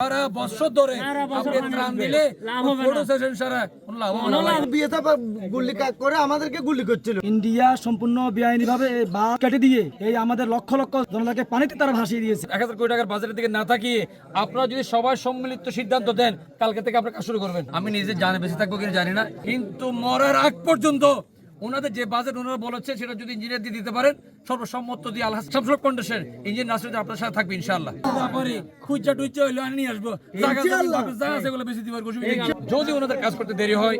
সারা বছর ধরে আপনি ত্রাণ দিলে। ফটো সেশন সারা কোনো লাভ হবে না। ভাই। বিয়েতে আবার গুলি করে আমাদেরকে গুলি করছিল। ইন্ডিয়া সম্পূর্ণ বেআইনি ভাবে বাদ কেটে দিয়ে এই আমাদের লক্ষ লক্ষ জনতাকে পানিতে তারা ভাসিয়ে দিয়েছে। এক হাজার কোটি টাকার বাজেটের দিকে না তাকিয়ে আপনারা যদি সবাই সম্মিলিত সিদ্ধান্ত দেন কালকে থেকে আপনারা কাজ শুরু করবেন। আমি নিজে জানে বেঁচে থাকব কিনা জানি না। কিন্তু মরার আগ পর্যন্ত ওনাদের যে বাজেট ওনারা বলেছে সেটা যদি ইঞ্জিনিয়ার দিয়ে দিতে পারেন সর্বসম্মত দিয়ে আল্লাহ সব কন্ডিশন ইঞ্জিনিয়ার নাসির আপনার সাথে থাকবে ইনশাআল্লাহ। তারপরে খুঁজা টুইচা হইল আমি নিয়ে আসব। জায়গা জমি জায়গা আছে এগুলো বেশি দিবার যদি ওনাদের কাজ করতে দেরি হয়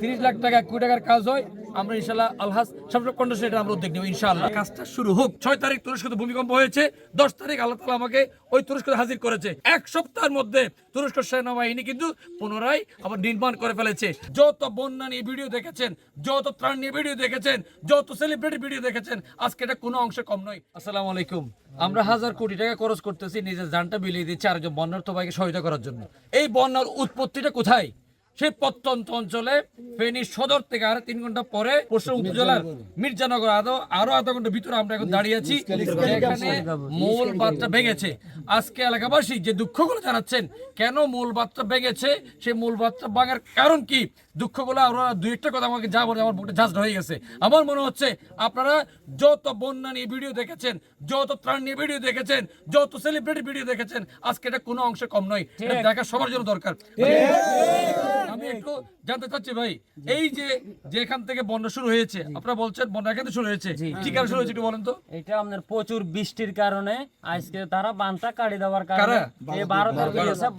তিরিশ লাখ টাকা কুড়ি কোটি টাকার কাজ হয় আমরা ইনশাল্লাহ আলহাজ সামসুল কন্ডিশন এটা আমরা উদ্যোগ নেব, ইনশাআল্লাহ। কাজটা শুরু হোক, ছয় তারিখ তুরস্কতে ভূমিকম্প হয়েছে, দশ তারিখ আল্লাহ তালা আমাকে ওই তুরস্কতে হাজির করেছে। এক সপ্তাহের মধ্যে তুরস্ক সেনাবাহিনী কিন্তু পুনরায় আবার নির্মাণ করে ফেলেছে। যত বন্যা নিয়ে ভিডিও দেখেছেন, যত ত্রাণ নিয়ে ভিডিও দেখেছেন, যত সেলিব্রিটি ভিডিও দেখেছেন, আজকে এটা কোনো অংশে কম নয়। আসসালামু আলাইকুম। আমরা হাজার কোটি টাকা খরচ করতেছি, নিজের জানটা বিলিয়ে দিচ্ছি আরেকজন বন্যার তো ভাইকে সহায়তা করার জন্য। এই বন্যার উৎপত্তিটা কোথায়? সেই প্রত্যন্ত অঞ্চলে ফেনী সদর থেকে আর তিন ঘণ্টা পরে পশ্চিম উপজেলার মির্জানগর আরও আরও আধা ঘণ্টা ভিতরে আমরা এখন দাঁড়িয়ে আছি যেখানে মূল বাঁধটা ভেঙেছে। আজকে এলাকাবাসী যে দুঃখগুলো জানাচ্ছেন কেন মূল বাঁধটা ভেঙেছে? সেই মূল বাঁধটা ভাঙার কারণ কি? দুঃখগুলো আরও দুই একটা কথা আমাকে যা বলে আমার বুকটা ঝাঁঝরা হয়ে গেছে। আমার মনে হচ্ছে আপনারা যত বন্যা নিয়ে ভিডিও দেখেছেন যত ত্রাণ নিয়ে ভিডিও দেখেছেন যত সেলিব্রিটি ভিডিও দেখেছেন আজকে এটা কোনো অংশে কম নয়। এটা দেখা সবার জন্য দরকার। আমি একটু জানতে চাচ্ছি ভাই এই যে যেখান থেকে বন্যা শুরু হয়েছে আপনারা বলছেন বন্যা এখান থেকে শুরু হয়েছে কি কারণে শুরু হয়েছে একটু বলেন তো। এটা আপনার প্রচুর বৃষ্টির কারণে আজকে তারা বানটা কাটি দেওয়ার কারণে। এই ভারতের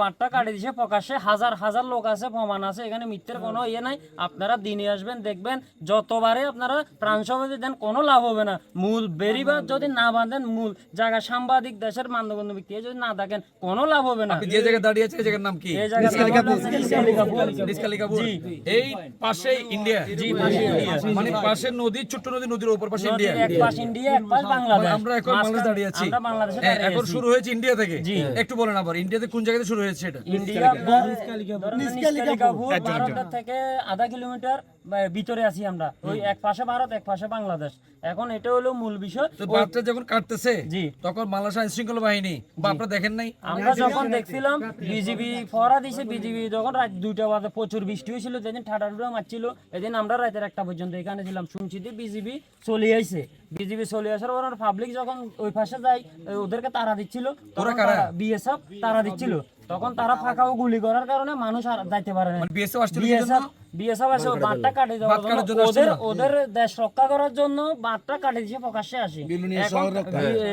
বানটা কাটি দিয়েছে প্রকাশ্যে হাজার হাজার লোক আছে প্রমাণ আছে এখানে মিথ্যের কোনো ইয়ে নাই। আপনারা দিনে আসবেন দেখবেন যতবারে আপনারা প্রাণ সমাধি দেন কোনো লাভ হবে না। মূল বেরিবাদ যদি না বাঁধেন মূল জায়গা সাংবাদিক দেশের মান্যগণ্য ব্যক্তি যদি না দেখেন কোনো লাভ হবে না। যে জায়গায় দাঁড়িয়ে আছে এই জায়গার নাম কি? এই জায়গা নিষ্কালিকাপুর এই পাশে ইন্ডিয়া। জি মানে পাশে নদী ছোট্ট নদী নদীর উপর পাশে ইন্ডিয়া। এক পাশ ইন্ডিয়া এক পাশ বাংলাদেশ। আমরা এখন বাংলাদেশ দাঁড়িয়ে আছি। আমরা বাংলাদেশে দাঁড়িয়ে আছি। এখন শুরু হয়েছে ইন্ডিয়া থেকে। একটু বলেন আবার ইন্ডিয়াতে কোন জায়গাতে শুরু হয়েছে এটা ইন্ডিয়া ধরেন নিষ্কালিকাপুর ভারতের থেকে আধা কিলোমিটার ভিতরে আছি আমরা। ওই এক পাশে ভারত এক পাশে বাংলাদেশ। এখন এটা হলো মূল বিষয়। তো বাচ্চা যখন কাটতেছে জি। তখন বাংলাদেশ আইন শৃঙ্খলা বাহিনী বা আপনারা দেখেন নাই? আমরা যখন দেখছিলাম বিজিবি ফরা দিছে বিজিবি যখন রাত দুইটা বাজে প্রচুর বৃষ্টি হয়েছিল যেদিন ঠাটা টুটা মারছিল এদিন আমরা রাতের একটা পর্যন্ত এখানে ছিলাম। শুনছি যে বিজিবি চলে আইছে। বিজিবি চলে আসার পর পাবলিক যখন ওই পাশে যায় ওদেরকে তারা দিচ্ছিল। কারা? বিএসএফ তারা দিচ্ছিল। তখন তারা ফাঁকা ও গুলি করার কারণে মানুষ আর যাইতে পারে না। মানে বিএসএফ আসছিল কি বিএসএফ আছে বাঁধটা কাটে দেওয়ার জন্য। জন্য ওদের ওদের দেশ রক্ষা করার জন্য বাঁধটা কাটে দিয়েছে প্রকাশ্যে আসে।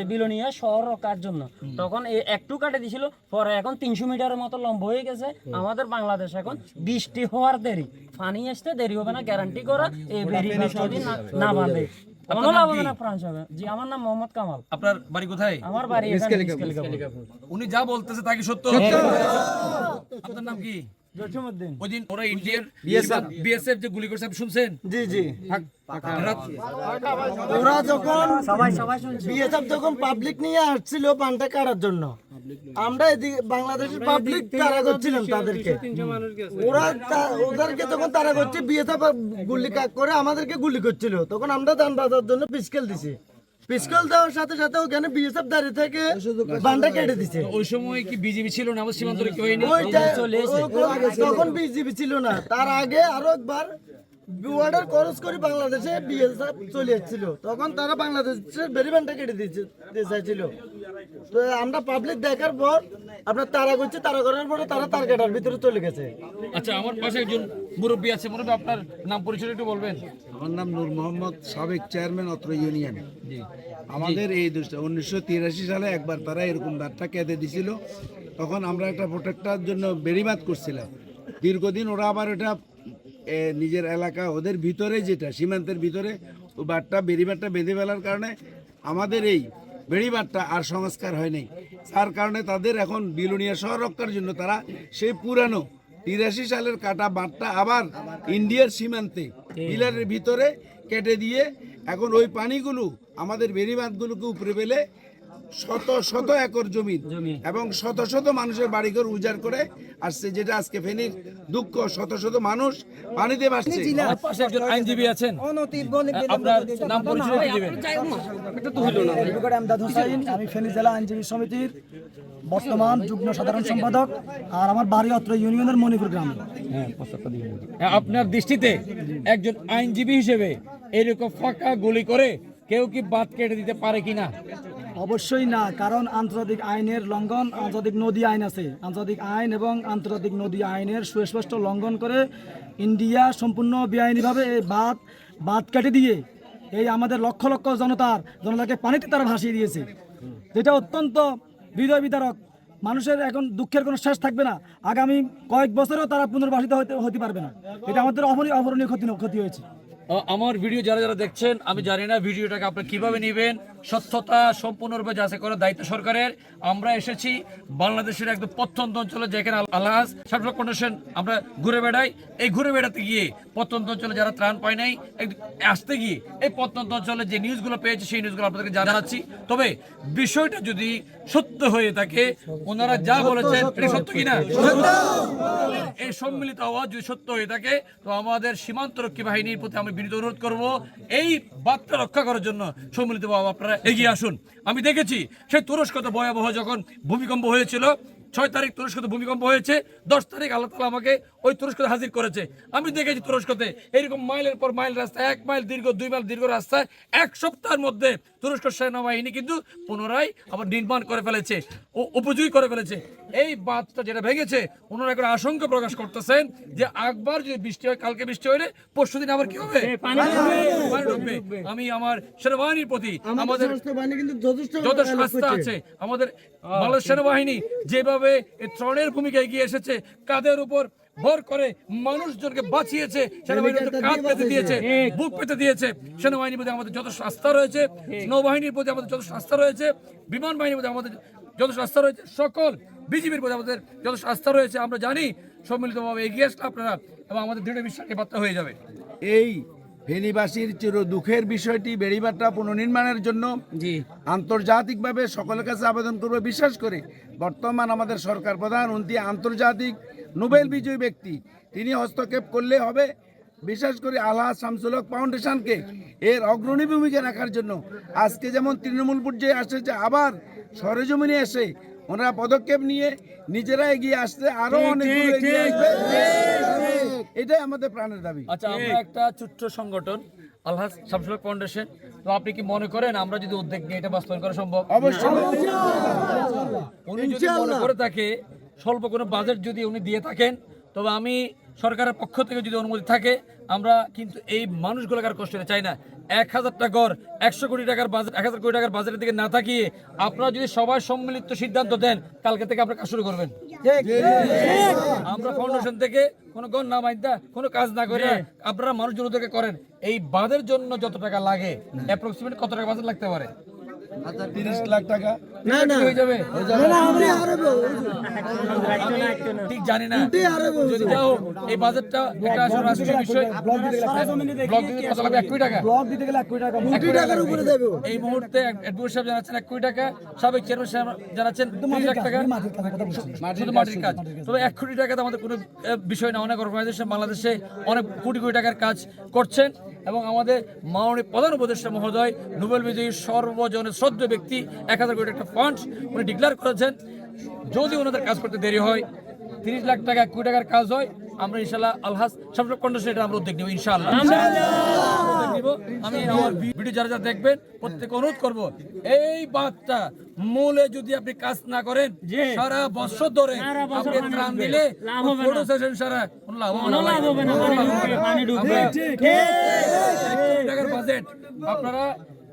বিলোনিয়া শহর রক্ষার জন্য। তখন একটু কাটে দিছিল পরে এখন তিনশো মিটারের মতো লম্ব হয়ে গেছে। আমাদের বাংলাদেশ এখন বৃষ্টি হওয়ার দেরি। পানি আসতে দেরি হবে না গ্যারান্টি করা এই যদি না- বাঁধে। আমার নাম মোহাম্মদ কামাল। আপনার বাড়ি কোথায়? আমার বাড়ি উনি যা বলতেছে তা কি সত্য। আপনার নাম কি? জসীমউদ্দিন। ওরা ইন্ডিয়ার বিএসএফ। যে গুলি করছে শুনছেন? জি জি। ওরা যখন সবাই সবাই শুনছে। বিএসএফ যখন পাবলিক নিয়ে আসছিল পানটা কাটার জন্য আমরা এদিকে বাংলাদেশের পাবলিক তারা করছিলাম তাদেরকে। ওরা ওদেরকে তখন তারা করছে বিএসএফ গুলি করে আমাদেরকে গুলি করছিল। তখন আমরা দান বাজার জন্য পিস্কেল দিছি পিস্কেল দেওয়ার সাথে সাথে ওখানে বিএসএফ দাঁড়িয়ে থেকে বান্ডা কেটে দিছে। ওই সময় কি বিজেপি ছিল না? আমার সীমান্ত কি হয়নি? তখন বিজিবি ছিল না। তার আগে আরও একবার বর্ডার ক্রস করে বাংলাদেশে বিএসএফ চলে যাচ্ছিল তখন তারা বাংলাদেশের বেরিবানটা কেটে দিয়েছে দিতে চাইছিল তো আমরা পাবলিক দেখার পর আপনার তারা করছে তারা করার পরে তারা তার কাটার ভিতরে চলে গেছে। আচ্ছা আমার পাশে একজন মুরব্বী আছে মুরব্বী আপনার নাম পরিচয় একটু বলবেন। আমার নাম নূর মোহাম্মদ সাবেক চেয়ারম্যান অত্র ইউনিয়ন আমাদের এই দুষ্টা উনিশশো তিরাশি সালে একবার তারা এরকম দাঁতটা কেঁদে দিছিল। তখন আমরা একটা প্রোটেক্টার জন্য বেড়িমাত করছিলাম। দীর্ঘদিন ওরা আবার এটা নিজের এলাকা, ওদের ভিতরে যেটা, সীমান্তের ভিতরে, ও বাটটা বেড়িবাটটা বেঁধে ফেলার কারণে আমাদের এই বেড়িবাটটা আর সংস্কার হয়নি তার কারণে তাদের এখন বিলোনিয়া শহর রক্ষার জন্য তারা সেই পুরানো তিরাশি সালের কাটা বাঁধটা আবার ইন্ডিয়ার সীমান্তে পিলারের ভিতরে কেটে দিয়ে এখন ওই পানিগুলো, আমাদের বেড়িবাঁধগুলোকে উপরে ফেলে শত শত একর জমি। এবং শত শত মানুষের বাড়িঘর উজাড় করে আসছে যেটা আজকে ফেনীর দুঃখ। শত শত মানুষ পানিতে ভাসছে। পাশে একজন আইনজীবী আছেন। আপনার নাম পরিচয় দিবেন। আমি ফেনী জেলা আইনজীবী সমিতির বর্তমান যুগ্ম সাধারণ সম্পাদক আর আমার বাড়ি অত্র ইউনিয়নের মণিপুর গ্রামে। হ্যাঁ, আপনার দৃষ্টিতে একজন আইনজীবী হিসেবে এরকম ফাঁকা গুলি করে কেউ কি বাদ কেটে দিতে পারে কিনা? অবশ্যই না, কারণ আন্তর্জাতিক আইনের লঙ্ঘন আন্তর্জাতিক নদী আইন আছে। আন্তর্জাতিক আইন এবং আন্তর্জাতিক নদী আইনের সুস্পষ্ট লঙ্ঘন করে ইন্ডিয়া সম্পূর্ণ বেআইনিভাবে এই বাঁধ বাঁধ কেটে দিয়ে এই আমাদের লক্ষ লক্ষ জনতার, জনতাকে পানিতে তারা ভাসিয়ে দিয়েছে। যেটা অত্যন্ত হৃদয় বিতারক মানুষের এখন দুঃখের কোনো শেষ থাকবে না। আগামী কয়েক বছরেও তারা পুনর্বাসিত হতে হতে পারবে না। এটা আমাদের অপরি, অপরণীয় ক্ষতি ক্ষতি হয়েছে। আমার ভিডিও যারা যারা দেখছেন আমি জানি না ভিডিওটাকে আপনি কীভাবে নেবেন সত্যতা সম্পূর্ণরূপে যাচাই করার দায়িত্ব সরকারের। আমরা এসেছি বাংলাদেশের একদম প্রত্যন্ত অঞ্চলে যেখানে আলহাজ সার্ভে কন্ডিশন আমরা ঘুরে বেড়াই। এই ঘুরে বেড়াতে গিয়ে প্রত্যন্ত অঞ্চলে যারা ত্রাণ পায় নাই আসতে গিয়ে এই প্রত্যন্ত অঞ্চলে যে নিউজগুলো পেয়েছে সেই নিউজগুলো আপনাদেরকে জানাচ্ছি। তবে বিষয়টা যদি সত্য হয়ে থাকে ওনারা যা বলেছেন এটা সত্য কিনা? এই সম্মিলিত আওয়াজ যদি সত্য হয়ে থাকে তো আমাদের সীমান্তরক্ষী বাহিনীর প্রতি আমি বিনীত অনুরোধ করব, এই বার্তা রক্ষা করার জন্য সম্মিলিত বাবা আপনারা এগিয়ে আসুন। আমি দেখেছি, সেই তুরস্কতে ভয়াবহ যখন ভূমিকম্প হয়েছিল ছয় তারিখ তুরস্কতে ভূমিকম্প হয়েছে দশ তারিখ আল্লাহ তালা আমাকে ওই তুরস্কতে হাজির করেছে। আমি দেখেছি তুরস্কতে এরকম মাইলের পর মাইল রাস্তা এক মাইল দীর্ঘ দুই মাইল দীর্ঘ রাস্তায় এক সপ্তাহের মধ্যে তুরস্ক সেনাবাহিনী কিন্তু পুনরায় আবার নির্মাণ করে ফেলেছে ও উপযোগী করে ফেলেছে। এই বাঁধটা যেটা ভেঙেছে ওনারা এখন আশঙ্কা প্রকাশ করতেছেন যে একবার যদি বৃষ্টি হয় কালকে বৃষ্টি হলে পরশু দিন আবার কি হবে? আমি আমার সেনাবাহিনীর প্রতি আমাদের বাহিনী যথেষ্ট যথেষ্ট আস্থা আছে। আমাদের বাংলাদেশ সেনাবাহিনী যেভাবে এই ত্রণের ভূমিকা এগিয়ে এসেছে। কাদের উপর ভর করে মানুষজনকে বাঁচিয়েছে সেনাবাহিনী কাঁধ পেতে দিয়েছে বুক পেতে দিয়েছে। সেনাবাহিনীর প্রতি আমাদের যথেষ্ট আস্থা রয়েছে নৌবাহিনীর প্রতি আমাদের যথেষ্ট আস্থা রয়েছে বিমান বাহিনীর প্রতি আমাদের যথেষ্ট আস্থা রয়েছে সকল বিজিবির প্রতি আমাদের যথেষ্ট আস্থা রয়েছে। আমরা জানি সম্মিলিতভাবে এগিয়ে আসলে আপনারা এবং আমাদের দৃঢ় বিশ্বাসকে বার্তা হয়ে যাবে। এই ফেনীবাসীর চির দুঃখের বিষয়টি বেড়িবাটা পুনর্নির্মাণের জন্য জি। আন্তর্জাতিকভাবে সকলের কাছে আবেদন করবে বিশ্বাস করে বর্তমান আমাদের সরকার প্রধান উনি আন্তর্জাতিক নোবেল বিজয়ী ব্যক্তি। তিনি হস্তক্ষেপ করলে হবে। বিশেষ করে আল্লাহ শামসুল হক ফাউন্ডেশনকে এর অগ্রণী ভূমিকা রাখার জন্য আজকে যেমন তৃণমূল পর্যায়ে আসছে আবার সরেজমিনে এসে ওনারা পদক্ষেপ নিয়ে নিজেরা এগিয়ে আসতে আরও অনেক। এটাই আমাদের প্রাণের দাবি। আচ্ছা আমরা একটা ছোট্ট সংগঠন আলহাজ শামসুল ফাউন্ডেশন। তো আপনি কি মনে করেন আমরা যদি উদ্যোগ নিয়ে এটা বাস্তবায়ন করা সম্ভব? অবশ্যই। উনি যদি মনে করে থাকে স্বল্প কোনো বাজেট যদি উনি দিয়ে থাকেন তবে আমি সরকারের পক্ষ থেকে যদি অনুমতি থাকে আমরা কিন্তু এই মানুষগুলোকে আর কষ্ট চাই না। এক হাজার টাকার একশো কোটি টাকার বাজেট এক হাজার কোটি টাকার বাজেটের দিকে না থাকিয়ে আপনারা যদি সবাই সম্মিলিত সিদ্ধান্ত দেন কালকে থেকে আপনারা কাজ শুরু করবেন। আমরা ফাউন্ডেশন থেকে কোনো গণ না মাইন্দা কোনো কাজ না করে আপনারা মানুষজন ওদেরকে করেন। এই বাদের জন্য যত টাকা লাগে অ্যাপ্রক্সিমেট কত টাকা বাজেট লাগতে পারে? তিরিশ লাখ টাকা। না না। হয়ে যাবে। না, আমি আরও বলব। আমি ঠিক জানি না। এই বাজেটটা একটা রাষ্ট্রীয় বিষয়। ব্লক দিতে কত লাগবে? এক কোটি টাকা। ব্লক দিতে গেলে এক কোটি টাকা। কোটি টাকার উপরে দেবে। এই মুহূর্তে অ্যাডভোকেট সাহেব জানাচ্ছেন এক কোটি টাকা সাবেক চেয়ারম্যান সাহেব জানাচ্ছেন তিরিশ লাখ টাকা। শুধু মাটির কাজ তবে এক কোটি টাকা তো আমাদের কোনো বিষয় না। অনেক অর্গানাইজেশন বাংলাদেশে অনেক কোটি কোটি টাকার কাজ করছেন। এবং আমাদের মাননীয় প্রধান উপদেষ্টা মহোদয়, নোবেল বিজয়ী সর্বজনের শ্রদ্ধ ব্যক্তি, এক হাজার কোটি একটা ফান্ড উনি ডিক্লেয়ার করেছেন। যদি ওনাদের কাজ করতে দেরি হয়, তিরিশ লাখ টাকা, কোটি টাকার কাজ হয়, আমরা ইনশাল্লাহ আলহাস সব কন্ডিশন এটা আমরা উদ্যোগ নেব ইনশাল্লাহ। নিব। আমি আমার ভিডিও যারা যারা দেখবেন প্রত্যেক অনুরোধ করব এই বাঁধটা মূলে যদি আপনি কাজ না করেন সারা বছর ধরে আপনি ত্রাণ দিলে ফটো সেশন সারা লাভ হবে না। টাকার বাজেট আপনারা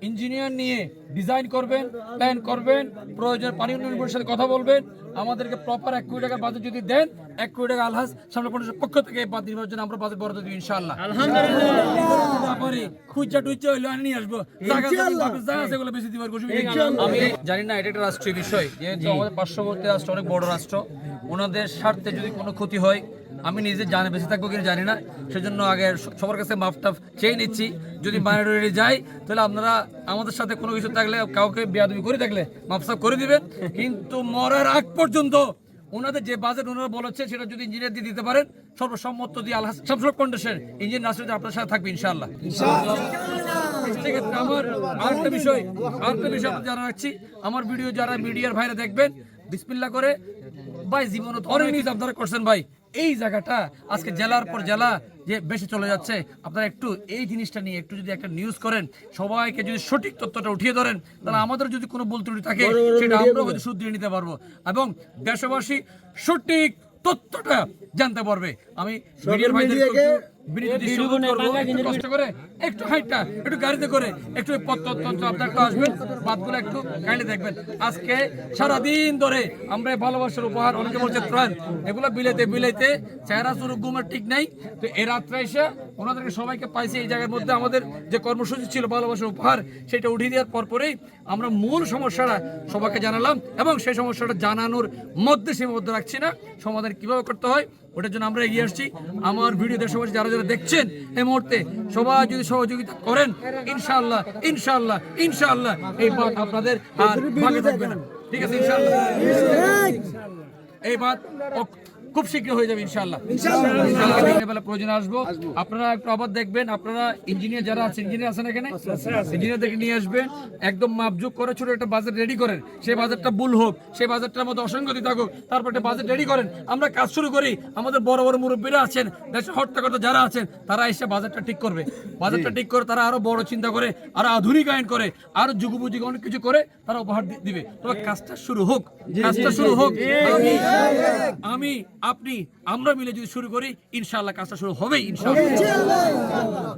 ইঞ্জিনিয়ার নিয়ে ডিজাইন করবেন প্ল্যান করবেন প্রয়োজন পানি উন্নয়ন বোর্ডের সাথে কথা বলবেন। আমাদেরকে প্রপার এক কোটি টাকার বাজেট যদি দেন এক কোটি টাকা আলহাজ সামনে পনেরোশো পক্ষ থেকে এই বাদ নির্বাচন আমরা বাজেট বরাদ্দ দিব ইনশাআল্লাহ। তারপরে খুঁজা টুইচা হইল নিয়ে আসব। জায়গা আছে এগুলো বেশি দিবার আমি জানি না এটা একটা রাষ্ট্রীয় বিষয়। যেহেতু আমাদের পার্শ্ববর্তী রাষ্ট্র অনেক বড় রাষ্ট্র ওনাদের স্বার্থে যদি কোনো ক্ষতি হয় আমি নিজে জানে বেঁচে থাকব কিনা জানি না। সেজন্য আগে সবার কাছে মাফ টাফ চেয়ে নিচ্ছি। যদি মাইনরিটি যাই, তাহলে আপনারা আমাদের সাথে কোনো কিছু থাকলে, কাউকে বেয়াদবি করে থাকলে মাফসাফ করে দিবেন। কিন্তু মরার আগ পর্যন্ত ওনাদের যে বাজেট ওনারা বলেছে, সেটা যদি ইঞ্জিনিয়ার দিয়ে দিতে পারেন, সর্বসম্মত দিয়ে আল্লাহ সবসময় কন্ডিশন ইঞ্জিনিয়ার নাসির আপনার সাথে থাকবে ইনশাআল্লাহ। আমার আরেকটা বিষয় আরেকটা বিষয় রাখছি। আমার ভিডিও যারা মিডিয়ার ভাইরা দেখবেন বিসমিল্লা করে, ভাই, জীবন অনেক নিউজ আপনারা করছেন ভাই। এই জায়গাটা আজকে জেলার পর জেলা যে বেশি চলে যাচ্ছে। আপনারা একটু এই জিনিসটা নিয়ে একটু যদি একটা নিউজ করেন সবাইকে যদি সঠিক তথ্যটা উঠিয়ে ধরেন তাহলে আমাদের যদি কোনো ভুল ত্রুটি থাকে সেটা আমরাও হয়তো শুধরিয়ে নিতে পারব এবং দেশবাসী সঠিক তথ্যটা জানতে পারবে। আমি মিডিয়ার ভাইদের একটু কষ্ট করে একটু হাইটটা একটু গাড়িতে করে একটু এই আপনার আসবেন বাদগুলো একটু কাইন্ডলি দেখবেন। আজকে সারাদিন ধরে আমরা ভালোবাসার উপহার অনেকে বলছে ত্রাণ এগুলো বিলাইতে বিলাইতে চেহারা চুরুক ঘুমের ঠিক নাই। তো এ রাত্রে এসে ওনাদেরকে সবাইকে পাইছি এই জায়গার মধ্যে আমাদের যে কর্মসূচি ছিল, ভালোবাসার উপহার, সেটা উঠিয়ে দেওয়ার পর পরেই আমরা মূল সমস্যাটা সবাইকে জানালাম এবং সেই সমস্যাটা জানানোর মধ্যে সীমাবদ্ধ রাখছি না। সমাধান কীভাবে করতে হয়, ওটার জন্য আমরা এগিয়ে আসছি। আমার ভিডিও দেশবাসী যারা যারা দেখছেন, এই মুহূর্তে সবাই যদি সহযোগিতা করেন, ইনশাআল্লাহ ইনশাআল্লাহ ইনশাআল্লাহ এই বাদ আপনাদের আর ভাগে থাকবে না। ঠিক আছে, ইনশাআল্লাহ। এই বাদ খুব শীঘ্র হয়ে যাবে ইনশাআল্লাহ। ইনশাআল্লাহ। দিনের আসব। আপনারা একটু আবার দেখবেন আপনারা ইঞ্জিনিয়ার যারা আছেন ইঞ্জিনিয়ার আছেন এখানে? ইঞ্জিনিয়ারদেরকে নিয়ে আসবেন একদম মাপজোক করে ছোট একটা বাজেট রেডি করেন। সেই বাজেটটা ভুল হোক সেই বাজেটটার মধ্যে অসংগতি থাকুক তারপর একটা বাজেট রেডি করেন। আমরা কাজ শুরু করি আমাদের বড় বড় মুরব্বীরা আছেন দেশে হট্টাকর্তা যারা আছেন তারা এসে বাজেটটা ঠিক করবে। বাজেটটা ঠিক করে তারা আরও বড় চিন্তা করে আরও আধুনিক আইন করে আরও যুগোপযোগী অনেক কিছু করে তারা উপহার দিবে। তবে কাজটা শুরু হোক কাজটা শুরু হোক। আমি আমি আপনি আমরা মিলে যদি শুরু করি ইনশাআল্লাহ কাজটা শুরু হবে ইনশাআল্লাহ।